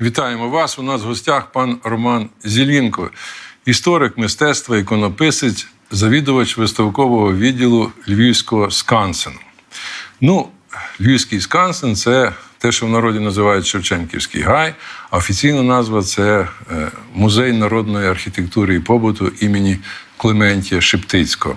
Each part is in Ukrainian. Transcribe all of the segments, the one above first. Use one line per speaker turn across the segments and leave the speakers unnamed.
Вітаємо вас. У нас в гостях пан Роман Зілінко, історик мистецтва, іконописець, завідувач виставкового відділу Львівського скансену. Ну, Львівський скансен це те, що в народі називають Шевченківський гай, а офіційна назва це е, Музей народної архітектури і побуту імені Клементія Шептицького.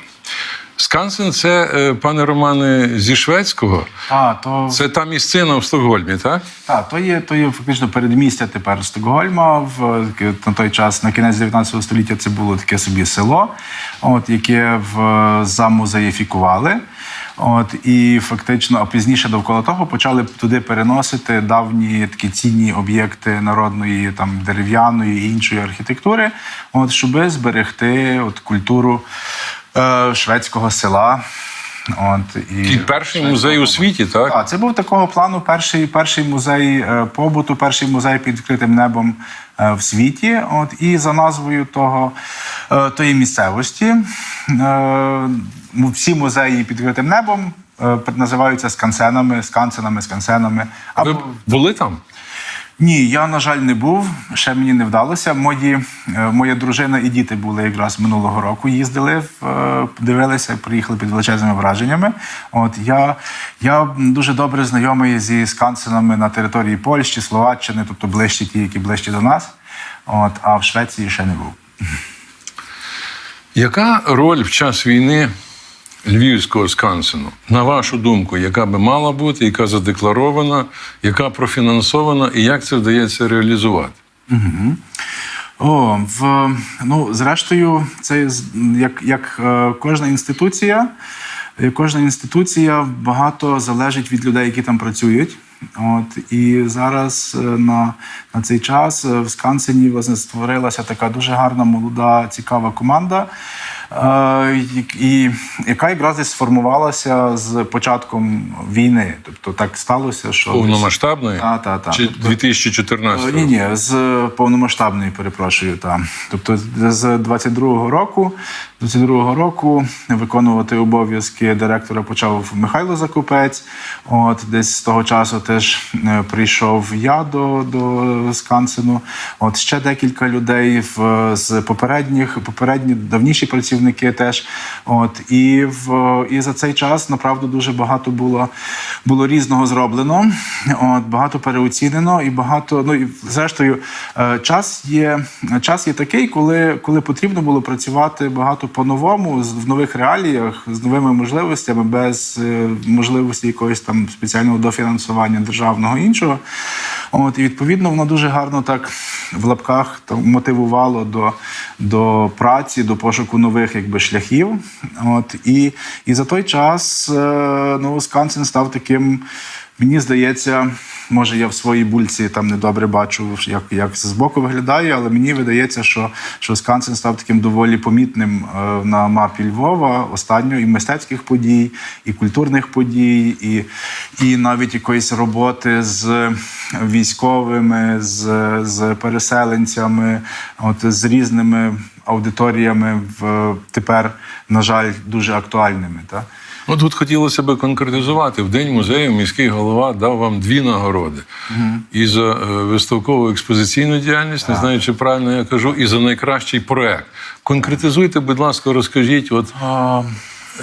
Скансен це, е, пане Романе, зі шведського.
А, то,
Це та місцина в Стокгольмі, так?
та, то, є, то є фактично передмістя тепер Стокгольма. В, на той час, на кінець 19 століття, це було таке собі село, от, яке в, замузеїфікували. От, і фактично, а пізніше довкола того почали туди переносити давні такі цінні об'єкти народної, там, дерев'яної і іншої архітектури, от, щоб зберегти от, культуру е, шведського села. От,
І перший музей у світі, так?
так, це був такого плану перший, перший музей е, побуту, перший музей під відкритим небом е, в світі. От, і за назвою того, тої місцевості всі музеї під відкритим небом називаються скансенами, скансенами, скансенами.
Ви
Або
були там?
Ні, я на жаль не був. Ще мені не вдалося. Мої е, моя дружина і діти були якраз минулого року. Їздили, е, дивилися, приїхали під величезними враженнями. От я, я дуже добре знайомий зі скансенами на території Польщі, Словаччини, тобто ближчі ті, які ближчі до нас. От, а в Швеції ще не був.
Яка роль в час війни Львівського скансену, на вашу думку, яка би мала бути, яка задекларована, яка профінансована, і як це вдається реалізувати?
О, в ну зрештою, це як, як е, кожна інституція. Кожна інституція багато залежить від людей, які там працюють. От і зараз е, на, на цей час е, в Скансені власне створилася така дуже гарна, молода, цікава команда, і, і яка якраз десь сформувалася з початком війни. Тобто так сталося, що
Повномасштабної?
Та, та, та.
Чи
Тобто-
2014
Ні, ні, з повномасштабної, перепрошую, там. Тобто з 22-го року, 22-го року виконувати обов'язки директора почав Михайло Закупець. От десь з того часу теж е, прийшов я до, до Скансену. От ще декілька людей в, з попередніх, попередні давніші працівники теж. От і в і за цей час направду дуже багато було, було різного зроблено. От багато переоцінено і багато. Ну і зрештою, е, час є час є такий, коли, коли потрібно було працювати багато по-новому в нових реаліях, з новими можливостями, без е, можливості якогось там спеціального дофінансування державного іншого. От і відповідно воно дуже гарно так в лапках там, мотивувало до, до праці, до пошуку нових якби шляхів. От і, і за той час е, ну, Скансен став таким. Мені здається, може я в своїй бульці там недобре бачу, як, як це збоку виглядає, але мені видається, що, що Скансен став таким доволі помітним е, на мапі Львова останньої і мистецьких подій, і культурних подій, і, і навіть якоїсь роботи з військовими, з, з переселенцями, от з різними аудиторіями в тепер, на жаль, дуже актуальними. Та?
Ну, тут хотілося б конкретизувати. В День музею міський голова дав вам дві нагороди. І за е, виставкову експозиційну діяльність, не знаю, чи правильно я кажу, і за найкращий проект. Конкретизуйте, будь ласка, розкажіть от,
А,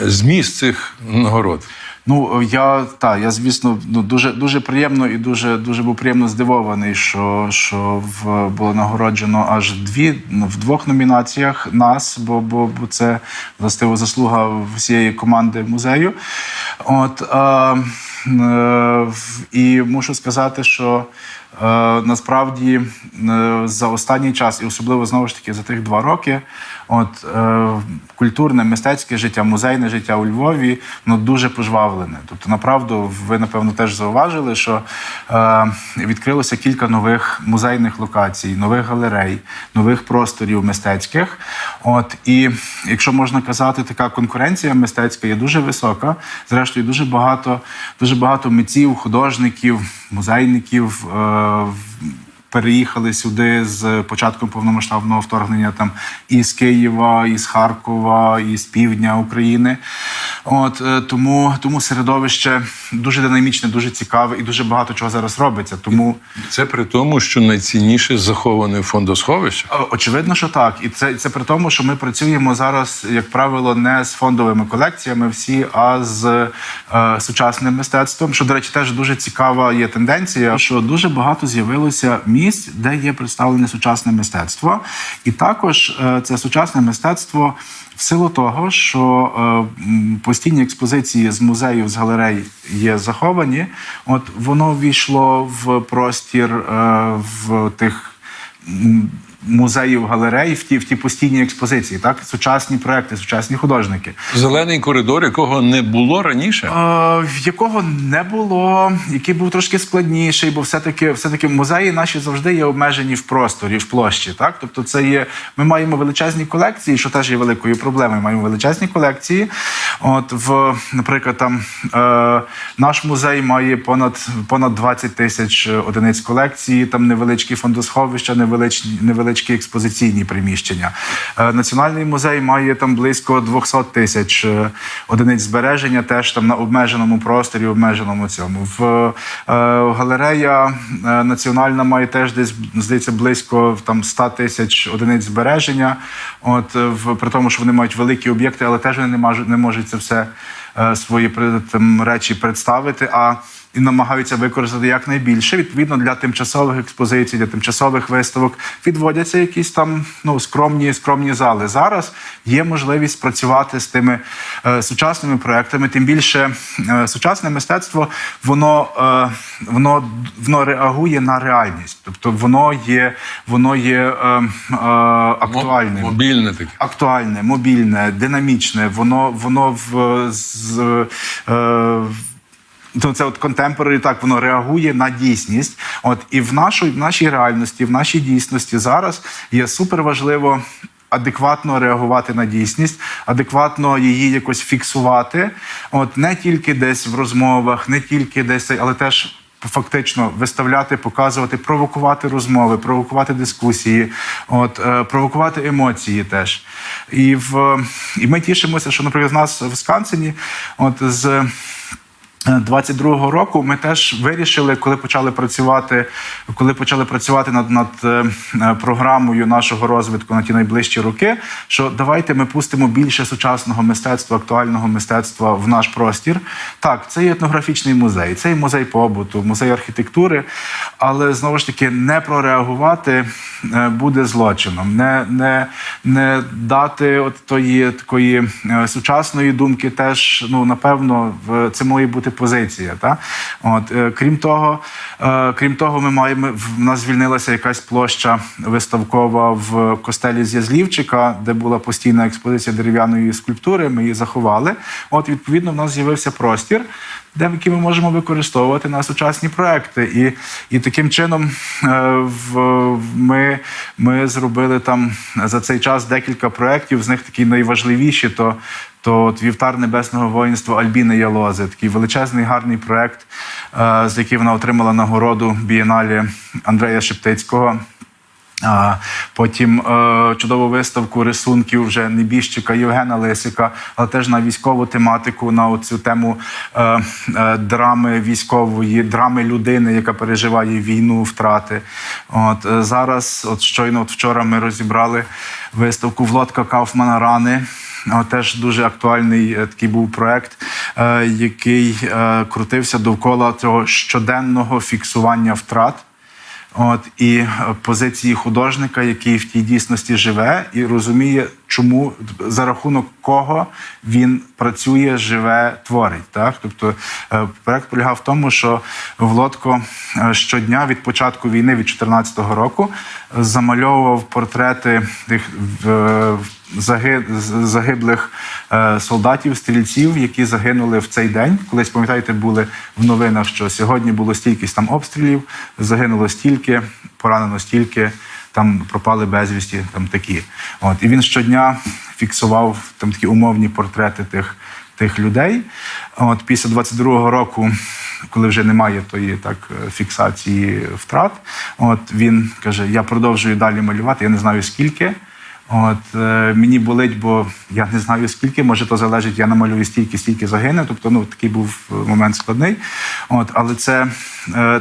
зміст цих нагород.
Ну я та я звісно ну дуже дуже приємно і дуже дуже був приємно здивований, що що в було нагороджено аж дві ну, в двох номінаціях нас, бо бо, бо це властиво заслуга всієї команди музею. От е, е, і мушу сказати, що. Е, насправді е, за останній час, і особливо знову ж таки за тих два роки, от е, культурне, мистецьке життя, музейне життя у Львові ну дуже пожвавлене. Тобто, направду, ви напевно теж зауважили, що відкрилося кілька нових музейних локацій, нових галерей, нових просторів мистецьких. От і якщо можна казати, така конкуренція мистецька є дуже висока. Зрештою, дуже багато, дуже багато митців, художників, музейників. Переїхали сюди з початком повномасштабного вторгнення там і з Києва, і з Харкова, і з півдня України. От е, тому, тому середовище дуже динамічне, дуже цікаве і дуже багато чого зараз робиться. Тому
Це при тому, що найцінніше заховане фондосховище.
Очевидно, що так, і це, це при тому, що ми працюємо зараз, як правило, не з фондовими колекціями всі, а з е, сучасним мистецтвом. Що, до речі, теж дуже цікава є тенденція, що дуже багато з'явилося місць, де є представлене сучасне мистецтво, і також е, це сучасне мистецтво. В силу того, що е, постійні експозиції з музеїв, з галерей є заховані, от воно війшло в простір е, в тих музеїв, галерей, в ті, в ті постійні експозиції, так сучасні проекти, сучасні художники.
Зелений коридор, якого не було раніше.
Е, якого не було, який був трошки складніший, бо все-таки, все-таки музеї наші завжди є обмежені в просторі, в площі. Так? Тобто, це є. Ми маємо величезні колекції, що теж є великою проблемою. Маємо величезні колекції. От в, наприклад, там е, наш музей має понад понад 20 тисяч одиниць колекції, там невеличкі фондосховища, невеличкі, невеличкі експозиційні приміщення. Е, Національний музей має там близько 200 тисяч е, одиниць збереження, теж там на обмеженому просторі, обмеженому цьому. В е, галерея національна має теж десь здається близько там 100 тисяч одиниць збереження. От в при тому, що вони мають великі об'єкти, але теж вони не можуть не можуть це все свої там, речі представити. А і намагаються використати якнайбільше. Відповідно, для тимчасових експозицій, для тимчасових виставок відводяться якісь там ну скромні, скромні зали. Зараз є можливість працювати з тими е, сучасними проектами. Тим більше е, сучасне мистецтво воно, е, воно, воно реагує на реальність, тобто воно є, воно є е, е, актуальним.
Мобільне таке.
Актуальне, мобільне, динамічне, воно воно в з е, Ну, це от contemporary, так воно реагує на дійсність. От і в нашій, в нашій реальності, в нашій дійсності зараз є супер важливо адекватно реагувати на дійсність, адекватно її якось фіксувати. От не тільки десь в розмовах, не тільки десь, але теж. Фактично виставляти, показувати, провокувати розмови, провокувати дискусії, от е, провокувати емоції теж. І в і ми тішимося, що, наприклад, з нас в Скансені, от з 22-го року ми теж вирішили, коли почали працювати, коли почали працювати над, над е, е, програмою нашого розвитку на ті найближчі роки, що давайте ми пустимо більше сучасного мистецтва, актуального мистецтва в наш простір. Так, це є етнографічний музей, це є музей побуту, музей архітектури, але знову ж таки не прореагувати е, буде злочином, не, не, не дати от тої такої сучасної думки, теж ну напевно в це має бути позиція. Та? От, е, крім того, е, крім того, ми маємо в нас звільнилася якась площа виставкова в костелі З'язлівчика, де була постійна експозиція дерев'яної скульптури. Ми її заховали. От, відповідно, в нас з'явився простір. Де які ми можемо використовувати на сучасні проекти, і, і таким чином е, в, ми, ми зробили там за цей час декілька проєктів. З них такі найважливіші. То то от вівтар небесного воїнства Альбіни Ялози, такий величезний гарний проект, е, з яким вона отримала нагороду бієналі Андрея Шептицького. А, потім е, чудову виставку рисунків вже небіжчика Євгена Лисика, але теж на військову тематику, на цю тему е, е, драми військової, драми людини, яка переживає війну, втрати. От е, зараз, от щойно от вчора ми розібрали виставку Влодка Кауфмана Рани. Теж дуже актуальний е, такий був проект, е, який е, крутився довкола цього щоденного фіксування втрат. От і е, позиції художника, який в тій дійсності живе, і розуміє, чому за рахунок кого він працює, живе, творить. Так, тобто е, проект полягав в тому, що Влодко е, щодня від початку війни, від 2014 року, замальовував портрети тих е, заги- загиблих солдатів, стрільців, які загинули в цей день. Колись пам'ятаєте, були в новинах, що сьогодні було стільки там обстрілів, загинуло стільки, поранено стільки, там пропали безвісті, там такі. От і він щодня фіксував там такі умовні портрети тих. Тих людей, от після 22-го року коли вже немає тої так е, фіксації втрат. От він каже: Я продовжую далі малювати, я не знаю скільки. От е, мені болить, бо я не знаю скільки, може то залежить, я намалюю стільки, стільки загине. Тобто, ну такий був момент складний. От, але це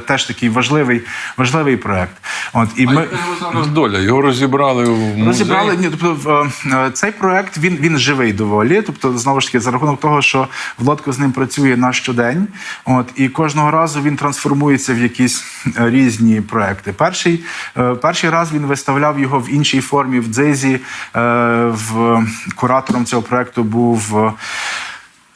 теж такий важливий, важливий проект. От і
А
ми
його зараз доля? Його розібрали в музей?
Розібрали ні, тобто е, цей проект він, він живий доволі. Тобто, знову ж таки, за рахунок того, що Владко з ним працює на щодень, от і кожного разу він трансформується в якісь е, різні проекти. Перший, е, перший раз він виставляв його в іншій формі в дзизі. Е, В куратором цього проекту був.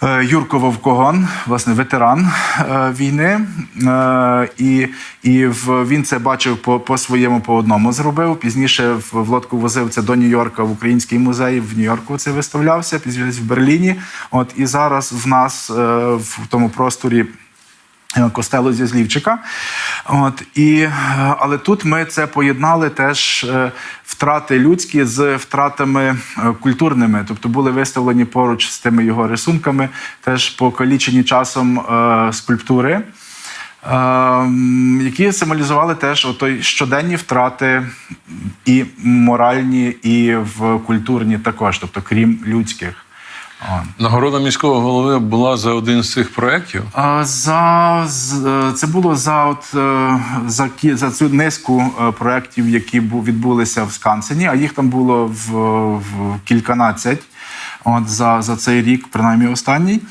Е, Юрко Вовкогон, власне, ветеран е, війни, е, і, і він це бачив по, по своєму по одному зробив. Пізніше в, лодку возив це до Нью-Йорка в Український музей. В Нью-Йорку це виставлявся, пізніше в Берліні. От і зараз в нас в тому просторі. Е, Костелу зі Злівчика. От, і, е, але тут ми це поєднали теж е, втрати людські з втратами культурними. Тобто були виставлені поруч з тими його рисунками, теж покалічені часом скульптури. е, Які символізували теж отой щоденні втрати і моральні, і в культурні також, тобто крім людських.
Нагорода міського голови була за один з цих проєктів.
За е, це було за от е, за за цю низку е, проєктів, які відбулися в Скансені, а їх там було в, в кільканадцять. От за, за цей рік, принаймні останній.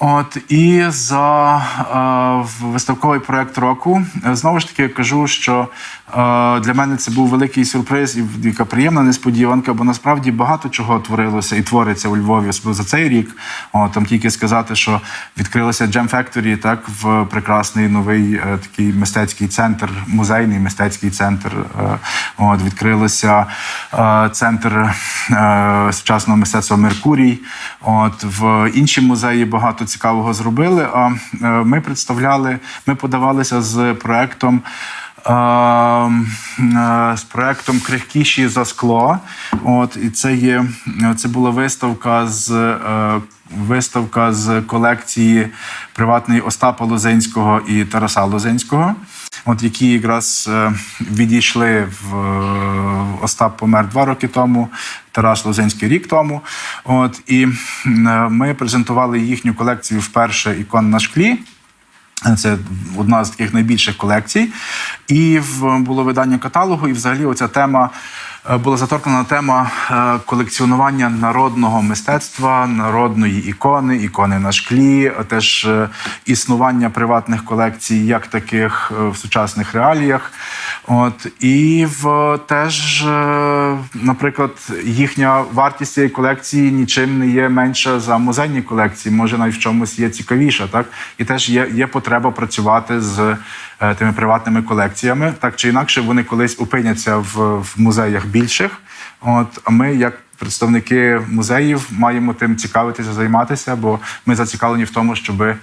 От і за е, виставковий проект року знову ж таки кажу, що для мене це був великий сюрприз і яка приємна несподіванка, бо насправді багато чого творилося і твориться у Львові за цей рік. О, там тільки сказати, що відкрилося Jam Factory, так в прекрасний новий е, такий мистецький центр, музейний мистецький центр. Е, от відкрилося е, центр сучасного мистецтва Меркурій. От в інші музеї багато цікавого зробили. А ми представляли, ми подавалися з проектом. Е, З проектом Крихкіші за скло. От і це є це була виставка з е, виставка з колекції приватної Остапа Лозенського і Тараса Лозенського. От які якраз е, відійшли в Остап помер два роки тому, Тарас Лозенський рік тому. От і ми презентували їхню колекцію вперше ікон на шклі. Це одна з таких найбільших колекцій. І було видання каталогу, і взагалі оця тема е, була заторкнена тема е, колекціонування народного мистецтва, народної ікони, ікони на шклі, теж е, існування приватних колекцій як таких в сучасних реаліях. От і в теж, наприклад, їхня вартість цієї колекції нічим не є менша за музейні колекції, може навіть в чомусь є цікавіша, так і теж є, є потреба працювати з е, тими приватними колекціями. Так чи інакше, вони колись опиняться в, в музеях більших. От а ми, як представники музеїв, маємо тим цікавитися, займатися, бо ми зацікавлені в тому, щоб е,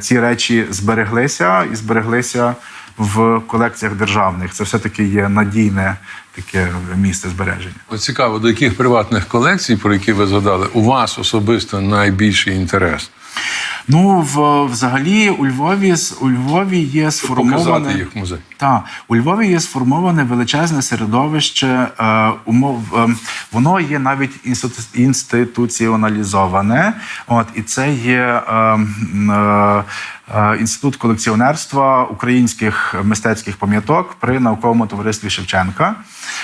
ці речі збереглися і збереглися в колекціях державних. Це все-таки є надійне таке місце збереження.
Цікаво, до яких приватних колекцій, про які ви згадали, у вас особисто найбільший інтерес?
Ну, в, взагалі, у Львові у Львові є сформоване
їх музей.
Так, у Львові є сформоване величезне середовище е, умов. Е, воно є навіть інституціоналізоване. От і це є е, е, е, інститут колекціонерства українських мистецьких пам'яток при науковому товаристві Шевченка.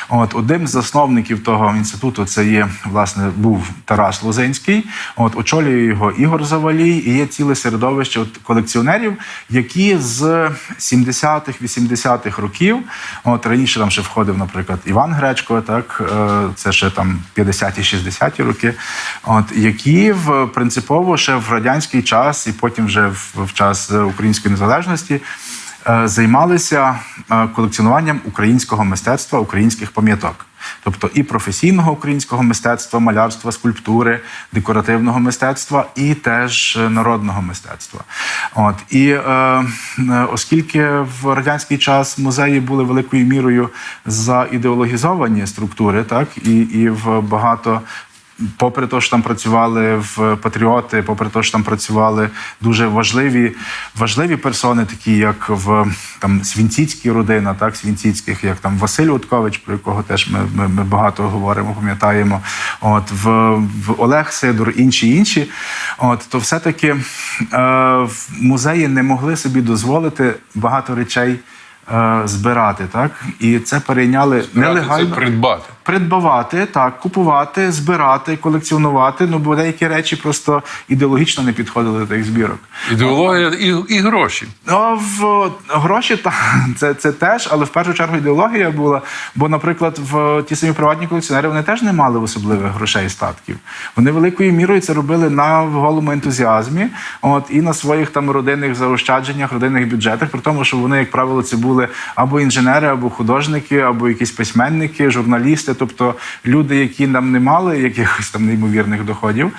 От одним з засновників того інституту це є власне був Тарас Лозинський. От очолює його Ігор Завалій, і є ціле середовище колекціонерів, які з 70-х, 80-х років, от раніше там ще входив, наприклад, Іван Гречко, так е, це ще там 50-ті, 60-ті роки, от які в принципово ще в радянський час, і потім вже в, в час української незалежності. е, Займалися е, колекціонуванням українського мистецтва, українських пам'яток, тобто і професійного українського мистецтва, малярства, скульптури, декоративного мистецтва, і теж е, народного мистецтва. От і е, е, оскільки в радянський час музеї були великою мірою заідеологізовані структури, так і, і в багато попри те, що там працювали в патріоти, попри те, що там працювали дуже важливі, важливі персони, такі як в там Свінціцькі родина, так Свінціцьких, як там Василь Уткович, про якого теж ми, ми, ми багато говоримо, пам'ятаємо. От в, в Олег Сидор, інші інші. От то все-таки е, в музеї не могли собі дозволити багато речей. Е, Збирати так і це перейняли
Брати
нелегально
Це придбати.
придбавати, так, купувати, збирати, колекціонувати. Ну бо деякі речі просто ідеологічно не підходили до тих збірок.
Ідеологія і, і гроші.
Ну, в гроші та це, це теж, але в першу чергу ідеологія була. Бо, наприклад, в ті самі приватні колекціонери вони теж не мали особливих грошей і статків. Вони великою мірою це робили на голому ентузіазмі, от і на своїх там родинних заощадженнях, родинних бюджетах, при тому, що вони, як правило, це були або інженери, або художники, або якісь письменники, журналісти, тобто люди, які нам не мали якихось там неймовірних доходів.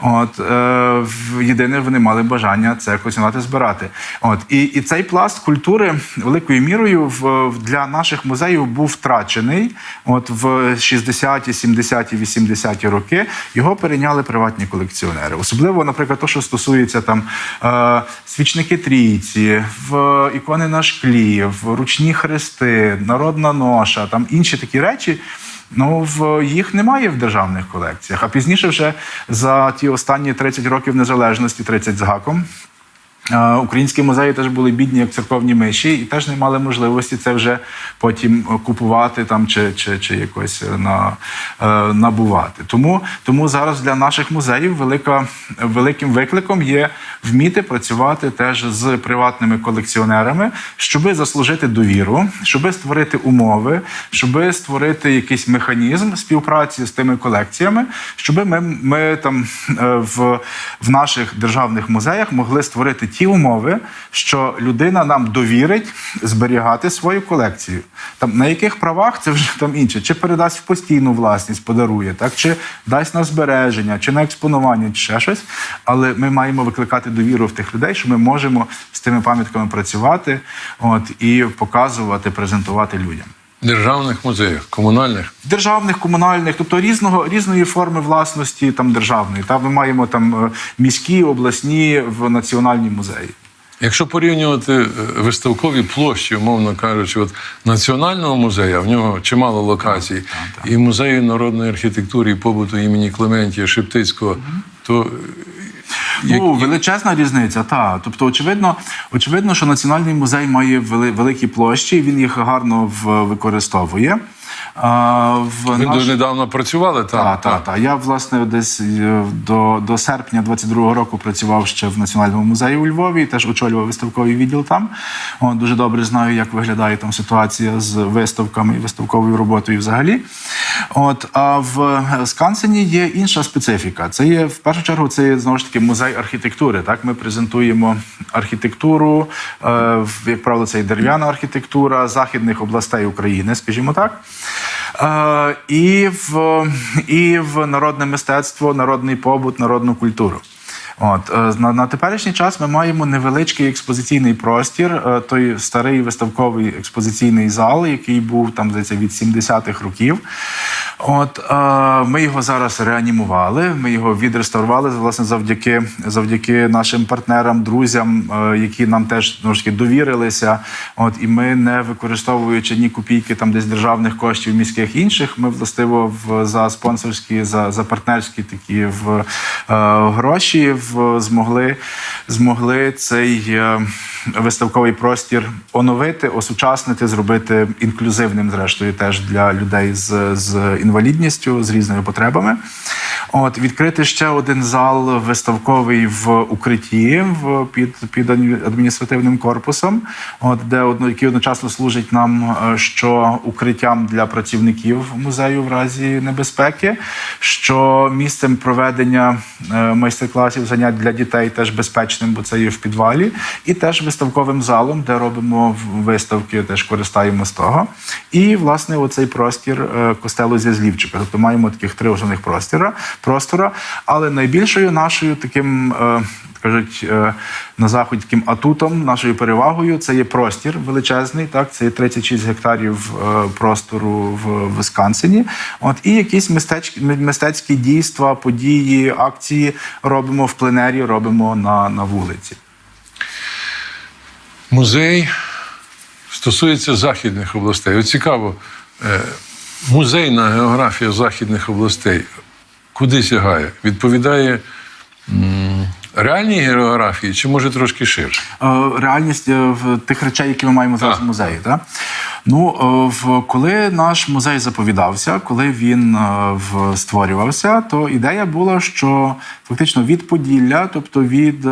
От е, єдине, вони мали бажання це колекціонувати, збирати. От і, і цей пласт культури великою мірою в, для наших музеїв був втрачений. От в 60-ті, 70-ті, 80-ті роки його перейняли приватні колекціонери. Особливо, наприклад, то, що стосується там е, свічники трійці, в ікони на шклі, ручні хрести, народна ноша, там інші такі речі. Ну, в їх немає в державних колекціях. А пізніше, вже за ті останні 30 років незалежності, 30 з гаком. Українські музеї теж були бідні, як церковні миші, і теж не мали можливості це вже потім купувати там чи, чи, чи якось е, на, е, набувати. Тому, тому зараз для наших музеїв велика, великим викликом є вміти працювати теж з приватними колекціонерами, щоби заслужити довіру, щоби створити умови, щоби створити якийсь механізм співпраці з тими колекціями, щоби ми, ми там е, в, в наших державних музеях могли створити ті умови, що людина нам довірить зберігати свою колекцію. Там на яких правах це вже там інше, чи передасть в постійну власність, подарує, так чи дасть на збереження, чи на експонування, чи ще щось. Але ми маємо викликати довіру в тих людей, що ми можемо з тими пам'ятками працювати, от і показувати, презентувати людям.
Державних музеях, комунальних.
Державних, комунальних, тобто різного різної форми власності там державної. Та ми маємо там е, міські, обласні в національні музеї.
Якщо порівнювати е, виставкові площі, умовно кажучи, от Національного музею, в нього чимало локацій, і музею народної архітектури і побуту імені Клементія Шептицького, то е,
О, величезна різниця, так. Тобто, очевидно, очевидно, що Національний музей має вели, великі площі, він їх гарно в, використовує. А, в
ви
наш-
недавно працювали там?
Так, так, так. Я власне десь е, до, до серпня 22-го року працював ще в Національному музеї у Львові, і теж очолював виставковий відділ там. О, дуже добре знаю, як виглядає там ситуація з виставками і виставковою роботою взагалі. От, а в Скансені є інша специфіка. Це є в першу чергу, це є знову ж таки музей архітектури. Так, ми презентуємо архітектуру, е, як правило, це і дерев'яна архітектура західних областей України, скажімо так. І, в, і в народне мистецтво, народний побут, народну культуру. От е, на, на теперішній час ми маємо невеличкий експозиційний простір, е, той старий виставковий експозиційний зал, який був там здається, від 70-х років. От е, ми його зараз реанімували. Ми його відреставрували власне завдяки завдяки нашим партнерам, друзям, які нам теж таки довірилися. От і ми не використовуючи ні копійки там десь державних коштів міських інших. Ми властиво в за спонсорські, за, за партнерські такі в е, гроші в змогли змогли цей е, виставковий простір оновити, осучаснити, зробити інклюзивним, зрештою, теж для людей з, з інвалідністю, з різними потребами. От відкрити ще один зал виставковий в укритті в під, під адміністративним корпусом, от де одно, який одночасно служить нам е, що укриттям для працівників музею в разі небезпеки, що місцем проведення е, майстер-класів занять для дітей теж безпечним, бо це є в підвалі, і теж виставковим залом, де робимо виставки, теж користаємо з того. І власне оцей простір е, костелу зі з. Тобто маємо таких три основних простіра, простора. Але найбільшою нашою таким. Кажуть е, на заході атутом, нашою перевагою це є простір величезний. Так, це є 36 гектарів е, простору в Висконсині. От і якісь мистецькі мистецькі дійства, події, акції робимо в пленері, робимо на, на вулиці.
Музей стосується західних областей. От цікаво, е, музейна географія західних областей куди сягає? Відповідає реальній географії чи може трошки ширше?
Е, реальність е, в тих речей, які ми маємо зараз в музеї. Так? Ну, е, коли наш музей заповідався, коли він створювався, то ідея була, що фактично від Поділля, тобто від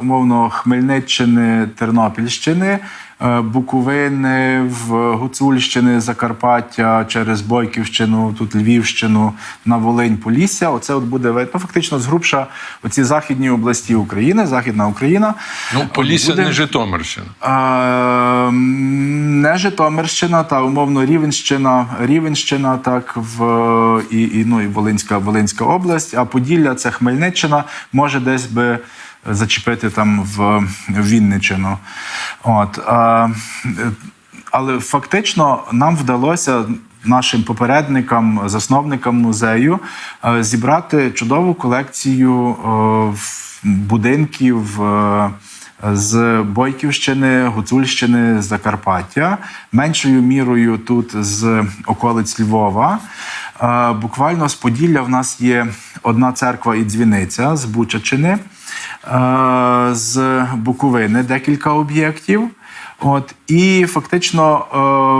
умовно Хмельниччини, Тернопільщини. Е, Буковини, в Гуцульщини, Закарпаття, через Бойківщину, тут Львівщину, на Волинь, Полісся. Оце от буде ну, фактично згрубша оці західні області України, Західна Україна.
Ну, Полісся
Буде-
не Житомирщина.
Е, не Житомирщина, та умовно Рівенщина, Рівенщина, так в і, і, ну, і Волинська, Волинська область, а Поділля це Хмельниччина, може десь би зачепити там в Вінниччину. От, е, але фактично нам вдалося. Нашим попередникам, засновникам музею е, зібрати чудову колекцію е, будинків е, з Бойківщини, Гуцульщини, Закарпаття, меншою мірою тут з околиць Львова. Буквально з Поділля в нас є одна церква і дзвіниця з Бучачини, з Буковини декілька об'єктів. От і фактично е,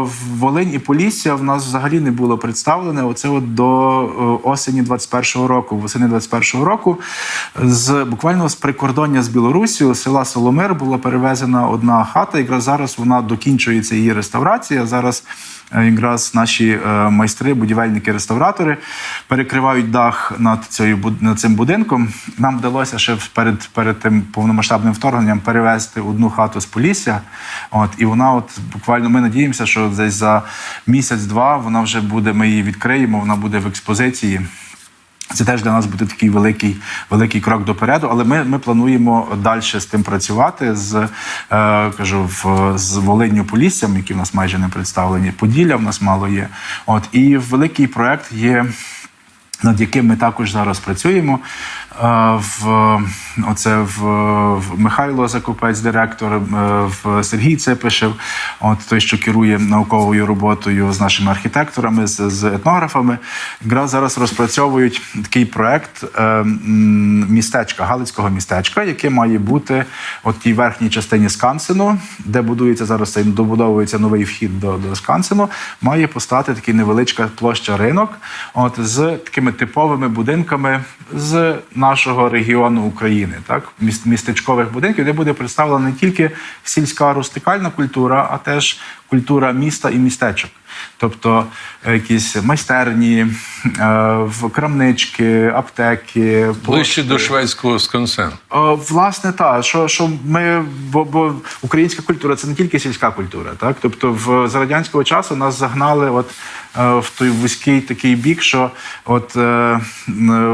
в Волинь і Полісся в нас взагалі не було представлене. Оце от до е, осені 21-го року. Восени 21-го року з буквально з прикордоння з Білорусію, з села Соломир, була перевезена одна хата. Якраз зараз вона докінчується її реставрація. Зараз е, якраз наші майстри, будівельники, реставратори перекривають дах над цією над цим будинком. Нам вдалося ще перед, перед тим повномасштабним вторгненням перевезти одну хату з Полісся. От і вона, от буквально, ми надіємося, що десь за місяць-два вона вже буде. Ми її відкриємо. Вона буде в експозиції. Це теж для нас буде такий великий, великий крок допереду, але ми, ми плануємо далі з тим працювати з е, кажу, в, з Волинню Поліссям, які в нас майже не представлені. Поділля в нас мало є. От і великий проект є. Над яким ми також зараз працюємо. В оце в, в Михайло Закупець, директор, е, в Сергій Цепишев, от той, що керує науковою роботою з нашими архітекторами, з, з етнографами. Якраз зараз розпрацьовують такий проект е, містечка, Галицького містечка, яке має бути от тій верхній частині Скансену, де будується зараз цей добудовується новий вхід до, до Скансену, має постати такий невеличка площа ринок, от з такими типовими будинками з нашого регіону України, так міст- містечкових будинків, де буде представлена не тільки сільська рустикальна культура, а теж культура міста і містечок. Тобто е, якісь майстерні, е, крамнички, аптеки,
Ближче до шведського сконсену.
О, власне, так, що, що ми, бо, бо українська культура це не тільки сільська культура, так? Тобто, в за радянського часу нас загнали от, е, в той вузький такий бік, що от е,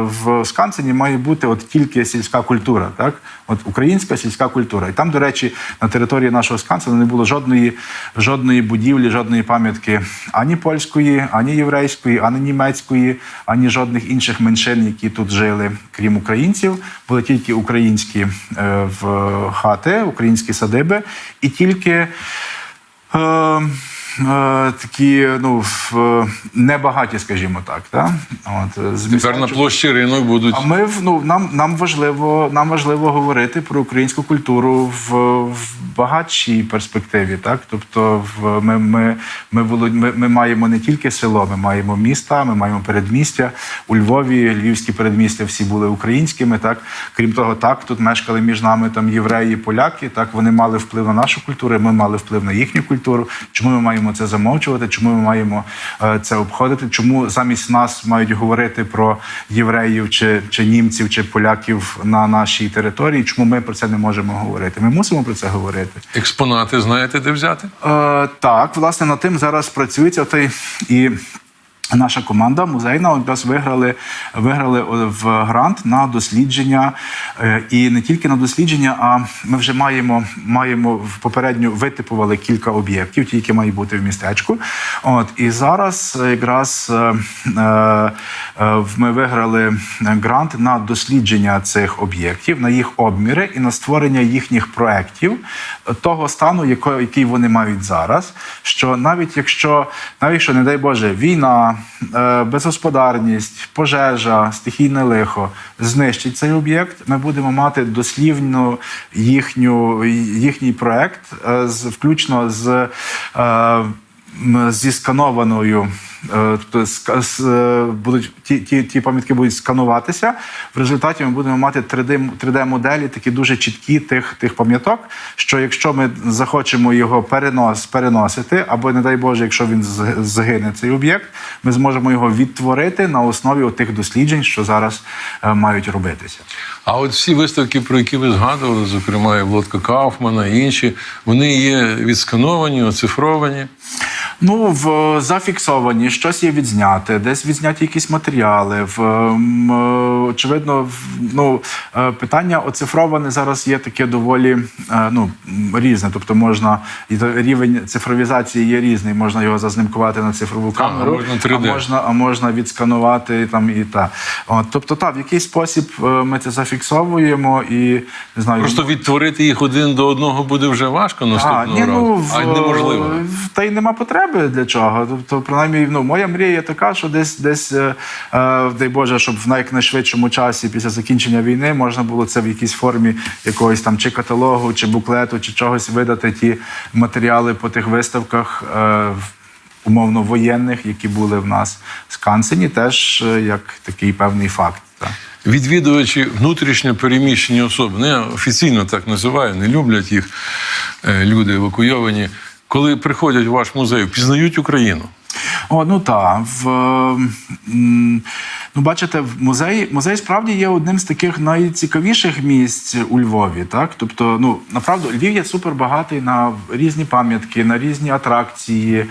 в Скансені має бути от тільки сільська культура, так? От українська сільська культура. І там, до речі, на території нашого Скансену не було жодної, жодної будівлі, жодної пам'ятки ані польської, ані єврейської, ані німецької, ані жодних інших меншин, які тут жили, крім українців. Були тільки українські е, в хати, українські садиби, і тільки. Е, такі, ну, в- небагаті, скажімо так. Да? От, з
Тепер на площі ринок будуть.
А ми ну, нам, нам, важливо, нам важливо говорити про українську культуру в, в багатшій перспективі. Так? Тобто, в, ми, ми, ми, волод- ми, ми маємо не тільки село, ми маємо міста, ми маємо передмістя. У Львові львівські передмістя всі були українськими. Так? Крім того, так, тут мешкали між нами там євреї, поляки. Так, вони мали вплив на нашу культуру, ми мали вплив на їхню культуру. Чому ми маємо це замовчувати? Чому ми маємо е, це обходити? Чому замість нас мають говорити про євреїв чи, чи німців чи поляків на нашій території? Чому ми про це не можемо говорити? Ми мусимо про це говорити.
Експонати знаєте, де взяти?
Е, так, власне, над тим зараз працюється той і. Наша команда музейна якраз виграли, виграли в грант на дослідження, Е, і не тільки на дослідження, а ми вже маємо, маємо попередньо витипували кілька об'єктів, ті, які мають бути в містечку. От і зараз е, якраз е, ми виграли грант на дослідження цих об'єктів, на їх обміри і на створення їхніх проєктів того стану, який вони мають зараз. Що навіть якщо, навіть якщо, не дай Боже, війна, безгосподарність, пожежа, стихійне лихо знищить цей об'єкт, ми будемо мати дослівну їхню, їхній проект, е, включно з. е, зі сканованою. Е, е, будуть ті, ті, ті пам'ятки будуть скануватися. В результаті ми будемо мати 3D, 3D-моделі, такі дуже чіткі тих, тих пам'яток. Що якщо ми захочемо його перенос, переносити, або, не дай Боже, якщо він згине цей об'єкт, ми зможемо його відтворити на основі тих досліджень, що зараз е, мають робитися.
А от всі виставки, про які ви згадували, зокрема і Володка Кауфмана і інші, вони є відскановані, оцифровані.
Ну, в зафіксовані, щось є відзняте, десь відзняті якісь матеріали. В е, очевидно, в, ну е, питання оцифроване зараз є таке доволі е, ну різне. Тобто можна рівень цифровізації є різний. Можна його зазнимкувати на цифрову
А,
камеру,
можна 3D.
а можна, а можна відсканувати там і та. От, тобто, так, в який спосіб е, ми це зафіксовуємо і не знаю.
Просто відтворити їх один до одного буде вже важко
А,
наступного
ні,
разу.
ну,
а неможливо.
в- Та й нема потреби для чого. Тобто, принаймні, ну, моя мрія така, що десь, десь е, е, дай Боже, щоб в найкнайшвидшому часі після закінчення війни можна було це в якійсь формі якогось там чи каталогу, чи буклету, чи чогось видати ті матеріали по тих виставках. Е, Умовно воєнних, які були в нас в Скансені, теж як такий певний факт. Так.
Відвідувачі внутрішньо переміщені особи, не офіційно так називаю, не люблять їх люди евакуйовані. Коли приходять в ваш музей, впізнають Україну.
О, ну так. В, ну, бачите, в музеї, музей справді є одним з таких найцікавіших місць у Львові. Так? Тобто, ну, направду, Львів є супербагатий на різні пам'ятки, на різні атракції.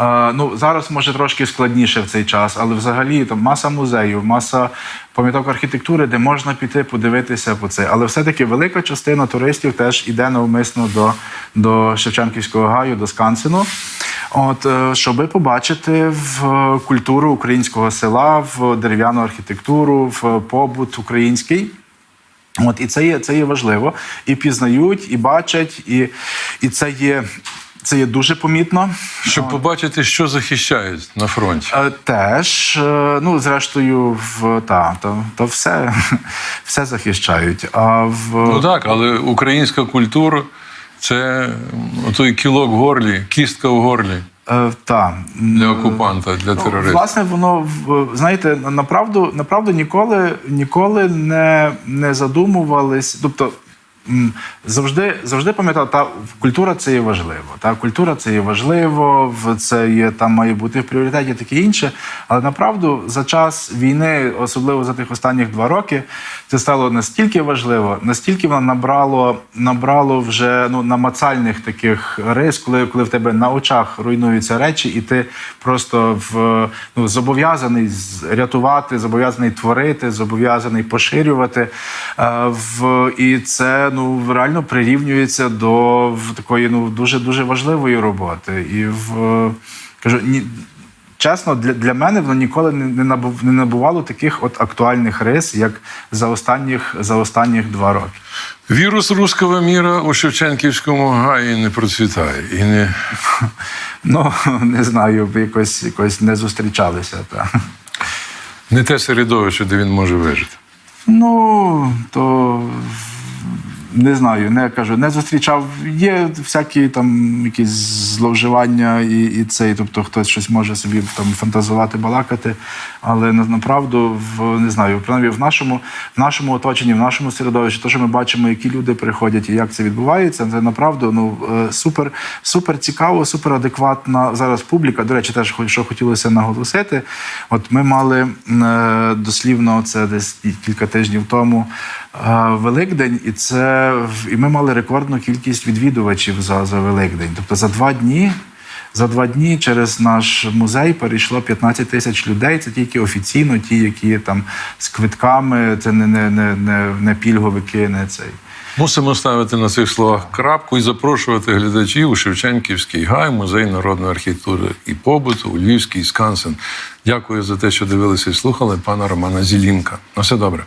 Е, ну, зараз може трошки складніше в цей час, але взагалі там маса музеїв, маса пам'яток архітектури, де можна піти подивитися по це. Але все-таки велика частина туристів теж іде навмисно до, до Шевченківського гаю, до Скансену. От, е, щоби побачити в е, культуру українського села, в дерев'яну архітектуру, в побут український. От, і це є, це є важливо. І пізнають, і бачать, і, і це є. Це є дуже помітно.
Щоб побачити, що захищають на фронті.
Е, Теж, ну, зрештою, в та, то, то все, все захищають. А в
Ну так, але українська культура це той кілок в горлі, кістка в горлі
е, та,
для окупанта, для
Ну,
терориста.
Власне, воно знаєте, направду, направду ніколи, ніколи не, не задумувались. Тобто завжди, завжди пам'ятав, та культура це є важливо. Та культура це є важливо, це є там має бути в пріоритеті таке інше. Але направду за час війни, особливо за тих останніх два роки, це стало настільки важливо, настільки воно набрало, набрало вже ну намацальних таких рис, коли, коли в тебе на очах руйнуються речі, і ти просто в ну зобов'язаний рятувати, зобов'язаний творити, зобов'язаний поширювати. Е, в і це ну реально прирівнюється до такої ну дуже дуже важливої роботи. І в кажу ні. Чесно, для, для мене воно ніколи не, набув, не набувало таких от актуальних рис, як за останніх, за останніх два роки.
Вірус руського міра у Шевченківському гаї не процвітає і не
Ну, не знаю, якось, якось не зустрічалися. Та.
Не те середовище, де він може вижити.
Ну, то не знаю, не кажу, не зустрічав. Є всякі там якісь зловживання і, і цей, тобто хтось щось може собі там фантазувати, балакати. Але на- направду в не знаю, принаймні в нашому, в нашому оточенні, в нашому середовищі, то, що ми бачимо, які люди приходять і як це відбувається, це направду ну е, супер, супер цікаво, супер адекватна зараз публіка. До речі, теж що хотілося наголосити. От ми мали е, дослівно це десь кілька тижнів тому. Великдень, і це і ми мали рекордну кількість відвідувачів за, за Великдень. Тобто за два дні За два дні через наш музей перейшло 15 тисяч людей. Це тільки офіційно, ті, які там з квитками, це не, не, не, не, не пільговики, не цей.
Мусимо ставити на цих словах крапку і запрошувати глядачів у Шевченківський гай, музей народної архітектури і побуту, у Львівський скансен. Дякую за те, що дивилися і слухали пана Романа Зілінка. На все добре.